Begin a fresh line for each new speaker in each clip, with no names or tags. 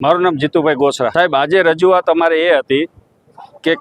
મારું નામ જીતુભાઈ ગોસરા. સાહેબ, આજે રજૂઆત અમારે એ હતી કે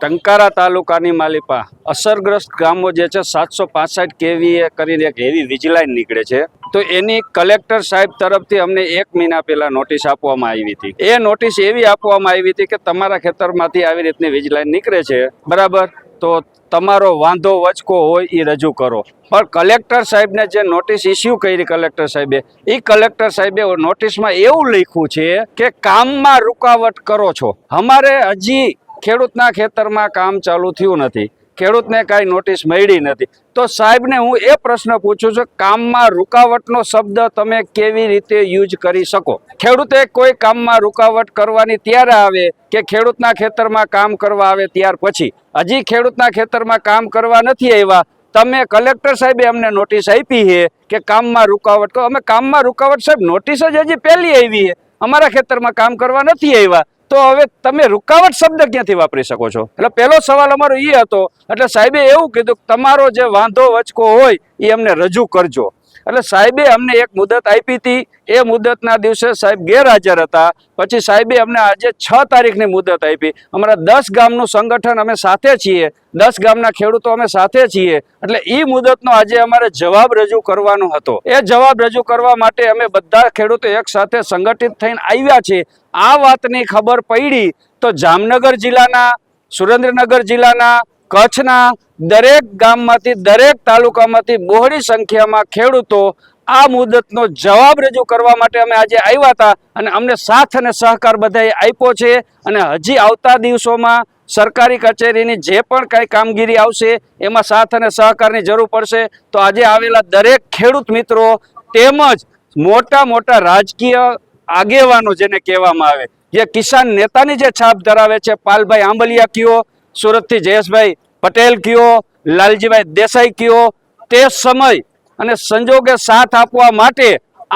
ટંકારા તાલુકાની માલિપા અસરગ્રસ્ત ગામો જે છે, સાતસો પાસઠ કેવીએ કરીને એક હેવી વિજલાઇન નીકળે છે. તો એની કલેક્ટર સાહેબ તરફથી અમને એક મહિના પહેલાં નોટિસ આપવામાં આવી હતી. એ નોટિસ એવી આપવામાં આવી હતી કે તમારા ખેતરમાંથી આવી રીતની વિજલાઇન નીકળે છે. બરાબર? તો તમારો વાંધો વચકો હોય એ રજૂ કરો. પણ કલેક્ટર સાહેબને જે નોટિસ ઇસ્યુ કરી કલેક્ટર સાહેબે એ કલેક્ટર સાહેબે નોટિસમાં એવું લખ્યું છે કે કામમાં રૂકાવટ કરો છો. અમારે હજી ખેડૂતના ખેતરમાં કામ ચાલુ થયું નથી. ખેડૂતને કાંઈ નોટિસ મળી નથી. તો સાહેબને હું એ પ્રશ્ન પૂછું છું, કામમાં રૂકાવટનો શબ્દ તમે કેવી રીતે યુઝ કરી શકો? ખેડૂતે કોઈ કામમાં રૂકાવટ કરવાની ત્યારે આવે કે ખેડૂતના ખેતરમાં કામ કરવા આવે ત્યાર પછી? હજી ખેડૂતના ખેતરમાં કામ કરવા નથી આવ્યા. તમે કલેક્ટર સાહેબે અમને નોટિસ આપી છે કે કામમાં રૂકાવટ અમે કામમાં રૂકાવટ સાહેબ નોટિસ જ હજી પહેલી આવી છે. અમારા ખેતરમાં કામ કરવા નથી આવ્યા. તો હવે તમે રૂકાવટ શબ્દ ક્યાંથી વાપરી શકો છો? એટલે પહેલો સવાલ અમારો એ હતો, એટલે સાહેબે એવું કીધું કે તમારો જે વાંધો વચકો હોય એ અમને રજૂ કરજો. એટલે સાહેબે અમને એક મુદત આપી હતી. એ મુદતના દિવસે સાહેબ ગેરહાજર હતા. પછી સાહેબે અમને આજે છ તારીખની મુદત આપી. અમારા દસ ગામનું સંગઠન અમે સાથે છીએ. દસ ગામના ખેડૂતો અમે સાથે છીએ. એટલે એ મુદતનો આજે અમારે જવાબ રજૂ કરવાનો હતો. એ જવાબ રજૂ કરવા માટે અમે બધા ખેડૂતો એક સાથે સંગઠિત થઈને આવ્યા છે આ વાતની ખબર પડી તો જામનગર જિલ્લાના, સુરેન્દ્રનગર જિલ્લાના કચ્છના દરેક ગામમાંથી, દરેક તાલુકામાંથી બહોળી સંખ્યામાં ખેડૂતો આ મુદતનો જવાબ રજૂ કરવા માટે અમે આજે આવ્યા હતા અને અમને સાથ અને સહકાર બધાએ આપ્યો છે અને હજી આવતા દિવસોમાં સરકારી કચેરીની જે પણ કાંઈ કામગીરી આવશે, એમાં સાથ અને સહકારની જરૂર પડશે. તો આજે આવેલા દરેક ખેડૂત મિત્રો તેમજ મોટા મોટા રાજકીય આગેવાનો જેને કહેવામાં આવે, જે કિસાન નેતાની જે છાપ ધરાવે છે, પાલભાઈ આંબલિયા કયો સુરતથી જયેશભાઈ પટેલ કયો, લાલજીભાઈ દેસાઈ કયો, તે સમય અને સંજોગે સાથ આપવા માટે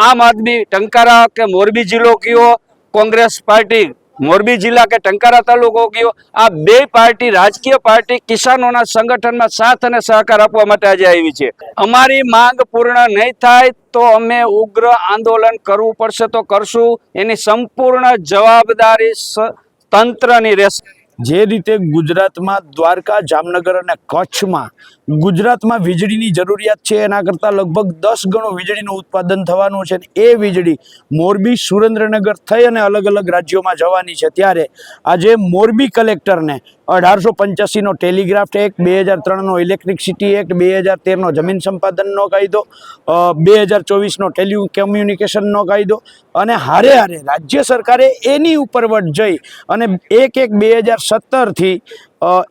આમ આદમી ટંકારા કે મોરબી જિલ્લો કયો, કોંગ્રેસ પાર્ટી, મોરબી જિલ્લા કે ટંકારા તાલુકો કયો, આ બે પાર્ટી, રાજકીય પાર્ટી કિસાનોના સંગઠનમાં સાથ અને સહકાર આપવા માટે આજે આવી છે. અમારી માંગ પૂર્ણ નહીં થાય તો અમે ઉગ્ર આંદોલન કરવું પડશે તો કરશું. એની સંપૂર્ણ જવાબદારી તંત્રની રહેશે.
જે રીતે ગુજરાતમાં દ્વારકા, જામનગર અને કચ્છમાં ગુજરાતમાં વીજળીની જરૂરિયાત છે, એના કરતાં લગભગ દસ ગણું વીજળીનું ઉત્પાદન થવાનું છે એ વીજળી મોરબી, સુરેન્દ્રનગર થઈ અને અલગ અલગ રાજ્યોમાં જવાની છે. ત્યારે આજે મોરબી કલેક્ટરને અઢારસો પંચ્યાસીનો ટેલિગ્રાફ એક્ટ બે હજાર ત્રણનો ઇલેક્ટ્રિસિટી એક્ટ, બે હજાર તેરનો જમીન સંપાદનનો કાયદો બે હજાર ચોવીસનો ટેલિ કમ્યુનિકેશનનો કાયદો અને હારે હારે રાજ્ય સરકારે એની ઉપર વટ જઈ અને એક એક બે હજાર સત્તરથી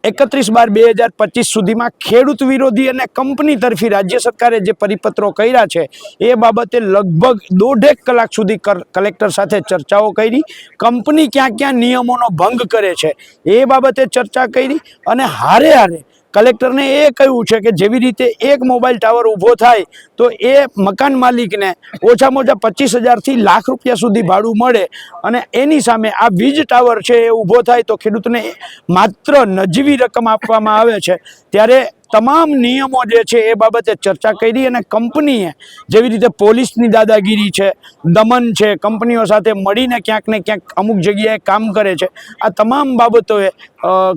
એકત્રીસ બાર બે હજાર પચીસ સુધીમાં ખેડૂત વિરોધી અને કંપની તરફી રાજ્ય સરકારે જે પરિપત્રો કર્યા છે, એ બાબતે લગભગ દોઢેક કલાક સુધી કલેક્ટર સાથે ચર્ચાઓ કરી, કંપની ક્યાં ક્યાં નિયમોનો ભંગ કરે છે, એ બાબતે ચર્ચા કરી અને હારે હારે કલેક્ટરને એ કહ્યું છે કે જેવી રીતે એક મોબાઈલ ટાવર ઊભો થાય, તો એ મકાન માલિકને ઓછામાં ઓછા પચીસ હજારથી લાખ રૂપિયા સુધી ભાડું મળે અને એની સામે આ વીજ ટાવર છે એ ઊભો થાય, તો ખેડૂતને માત્ર નજીવી રકમ આપવામાં આવે છે. ત્યારે તમામ નિયમો જે છે એ બાબતે ચર્ચા કરી અને કંપનીએ જેવી રીતે પોલીસની દાદાગીરી છે, દમન છે, કંપનીઓ સાથે મળીને ક્યાંક ને ક્યાંક અમુક જગ્યાએ કામ કરે છે, આ તમામ બાબતોએ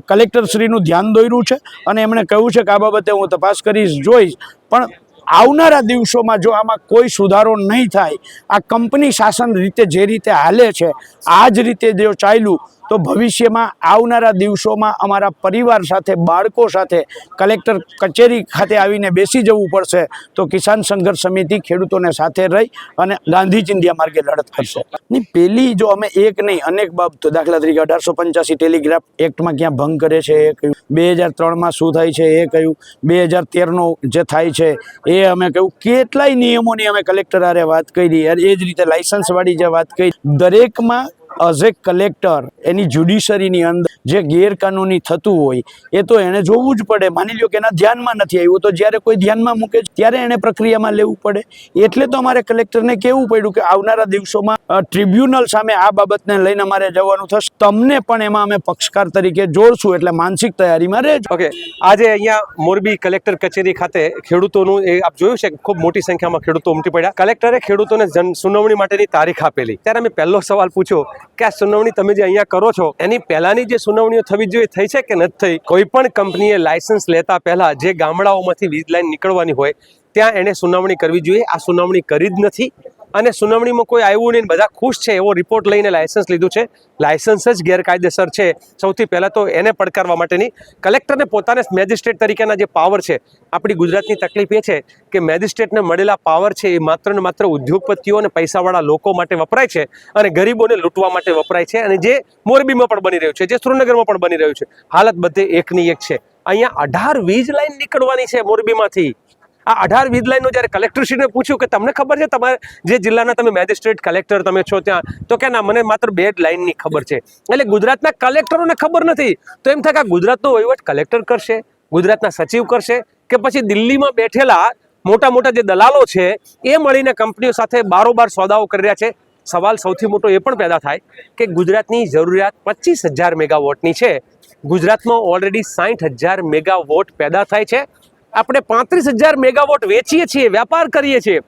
કલેક્ટરશ્રીનું ધ્યાન દોર્યું છે અને એમણે કહ્યું છે કે આ બાબતે હું તપાસ કરીશ, જોઈશ. પણ આવનારા દિવસોમાં જો આમાં કોઈ સુધારો નહીં થાય, આ કંપની શાસન રીતે જે રીતે હાલે છે, આ જ રીતે જો ચાલ્યું તો ભવિષ્યમાં આવનારા દિવસોમાં અમારા પરિવાર સાથે, બાળકો સાથે, કલેક્ટર કચેરી ખાતે આવીને બેસી જવું પડશે તો કિસાન સંઘર્ષ સમિતિ ખેડૂતોને સાથે રહી અને ગાંધી ચિંધિયા માર્ગે લડત કરશે. ની પેલી જો અમે એક નહીં, અનેક બાબતો દાખલા તરીકે અઢારસો પંચ્યાસી ટેલિગ્રાફ એક્ટમાં ક્યાં ભંગ કરે છે એ કહ્યું. બે હજાર ત્રણમાં શું થાય છે એ કહ્યું. બે હજાર તેરનો જે થાય છે એ અમે કહ્યું. કેટલાય નિયમોની અમે કલેક્ટર આરે વાત કરી. એ જ રીતે લાઇસન્સવાળી જે વાત કરી. દરેકમાં એઝ એ કલેક્ટર એની જ્યુડિશરીની અંદર જે ગેરકાનૂની થતું હોય, એ તો એણે જોવું જ પડે. માની લો કે એના ધ્યાનમાં નથી આવ્યું. તો જ્યારે કોઈ ધ્યાનમાં મૂકે ત્યારે એણે પ્રક્રિયામાં લેવું પડે. એટલે તો અમારે કલેક્ટરને કહેવું પડ્યું કે આવનારા દિવસોમાં ટ્રિબ્યુનલ સામે આ બાબતને લઈને અમારે જવાનું થશે. તમને પણ એમાં અમે પક્ષકાર તરીકે જોડશું, એટલે માનસિક તૈયારીમાં રહેજો.
ઓકે આજે અહીંયા મોરબી કલેક્ટર કચેરી ખાતે ખેડૂતોનું એ આપ જોયું છે ખૂબ મોટી સંખ્યામાં ખેડૂતો ઉમટી પડ્યા. કલેક્ટરે ખેડૂતોને જન, સુનાવણી માટેની તારીખ આપેલી. ત્યારે અમે પહેલો સવાલ પૂછ્યો કે આ સુનાવણી તમે જે અહીંયા કરો છો, એની પહેલાની જે સુનાવણીઓ થવી જોઈએ, થઈ છે કે નથી થઈ? કોઈ પણ કંપનીએ લાયસન્સ લેતા પહેલા જે ગામડાઓમાંથી વીજ લાઈન નીકળવાની હોય, ત્યાં એને સુનાવણી કરવી જોઈએ. આ સુનાવણી કરી જ નથી. અને સુનાવણીમાં કોઈ આવ્યું નહીં બધા ખુશ છે, એવો રિપોર્ટ લઈને લાયસન્સ લીધું છે. લાયસન્સ જ ગેરકાયદેસર છે. સૌથી પહેલાં તો એને પડકારવા માટેની કલેક્ટરને પોતાને મેજિસ્ટ્રેટ તરીકેના જે પાવર છે, આપણી ગુજરાતની તકલીફ એ છે કે મેજિસ્ટ્રેટને મળેલા પાવર છે એ માત્ર ને માત્ર ઉદ્યોગપતિઓ અને પૈસાવાળા લોકો માટે વપરાય છે અને ગરીબોને લૂંટવા માટે વપરાય છે અને જે મોરબીમાં પણ બની રહ્યું છે, જે સુરેન્દ્રનગરમાં પણ બની રહ્યું છે. હાલત બધે એકની એક છે. અહીંયા અઢાર વીજ લાઇન નીકળવાની છે મોરબીમાંથી. આ અઢાર વીજ લાઈનનું જ્યારે કલેક્ટરશ્રીને પૂછ્યું કે તમને ખબર છે તમારે જે જિલ્લાના તમે મેજિસ્ટ્રેટ કલેક્ટર તમે છો ત્યાં, તો કે ના, મને માત્ર બે જ લાઈનની ખબર છે. એટલે ગુજરાતના કલેક્ટરોને ખબર નથી. તો એમ થાય કે ગુજરાતનો વહીવટ કલેક્ટર કરશે, ગુજરાતના સચિવ કરશે, કે પછી દિલ્હીમાં બેઠેલા મોટા મોટા જે દલાલો છે, એ મળીને કંપનીઓ સાથે બારોબાર સોદાઓ કરી રહ્યા છે. સવાલ સૌથી મોટો એ પણ પેદા થાય કે ગુજરાતની જરૂરિયાત પચીસ હજાર મેગાવોટની છે. ગુજરાતમાં ઓલરેડી સાઠ હજાર મેગાવોટ પેદા થાય છે. આપણે પાંત્રીસ હજાર મેગાવોટ વેચીએ છીએ, વ્યાપાર કરીએ છીએ.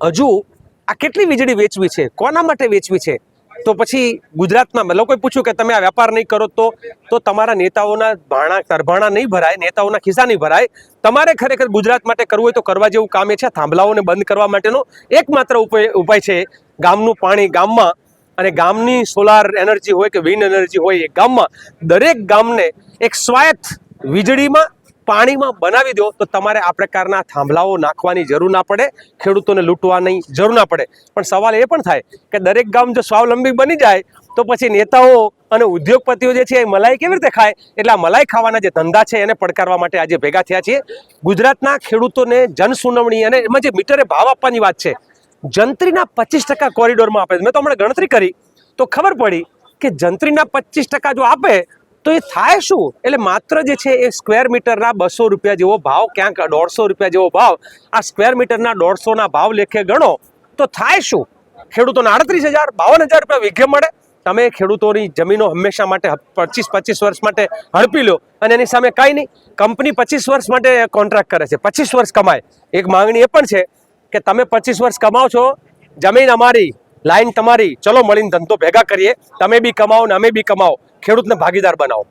હજુ આ કેટલી વીજળી વેચવી છે? કોના માટે વેચવી છે? તો પછી ગુજરાતમાં લોકોએ પૂછ્યું કે તમે આ વેપાર નહીં કરો તો તો તમારા નેતાઓના ભાણા તરભાણા નહીં ભરાય, નેતાઓના ખિસ્સા નહીં ભરાય. તમારે ખરેખર ગુજરાત માટે કરવું હોય તો કરવા જેવું કામ એ છે. થાંભલાઓને બંધ કરવા માટેનો એકમાત્ર ઉપાય ઉપાય છે ગામનું પાણી ગામમાં. અને ગામની સોલાર એનર્જી હોય કે વિન્ડ એનર્જી હોય એ ગામમાં. દરેક ગામને એક સ્વાયત્ત વીજળીમાં પાણીમાં બનાવી દો તો તમારે આ પ્રકારના થાંભલાઓ નાખવાની જરૂર ના પડે, ખેડૂતોને લૂંટવાની જરૂર ના પડે. પણ સવાલ એ પણ થાય કે દરેક ગામ જો સ્વાવલંબી બની જાય, તો પછી નેતાઓ અને ઉદ્યોગપતિઓ જે છે એ મલાઈ કેવી રીતે ખાય? એટલે આ મલાઈ ખાવાના જે ધંધા છે એને પડકારવા માટે આજે ભેગા થયા છીએ. ગુજરાતના ખેડૂતોને જનસુનવણી અને એમાં જે મીટરે ભાવ આપવાની વાત છે, જંત્રીના પચીસ ટકા કોરિડોરમાં આપે મેં તો હમણાં ગણતરી કરી, તો ખબર પડી કે જંત્રીના પચીસ ટકા જો આપે તો એ થાય શું? એટલે માત્ર જે છે એ સ્ક્વેર મીટરના બસો રૂપિયા જેવો ભાવ, ક્યાંક દોઢસો રૂપિયા જેવો ભાવ, આ સ્ક્વેર મીટરના દોઢસોના ભાવ લેખે ગણો, તો થાય શું? ખેડૂતોને આડત્રીસ હજાર, બાવન હજાર રૂપિયા વીઘે મળે. તમે ખેડૂતોની જમીનો હંમેશા માટે પચીસ પચીસ વર્ષ માટે હડપી લો. અને એની સામે કાંઈ નહીં, કંપની પચીસ વર્ષ માટે કોન્ટ્રાક્ટ કરે છે. પચીસ વર્ષ કમાય. એક માંગણી એ પણ છે કે તમે પચીસ વર્ષ કમાઓ છો જમીન અમારી લાઈન તમારી. ચલો મળીને ધંધો ભેગા કરીએ. તમે બી કમાઓ ને અમે બી કમાઓ ખેડૂતને ભાગીદાર બનાવો.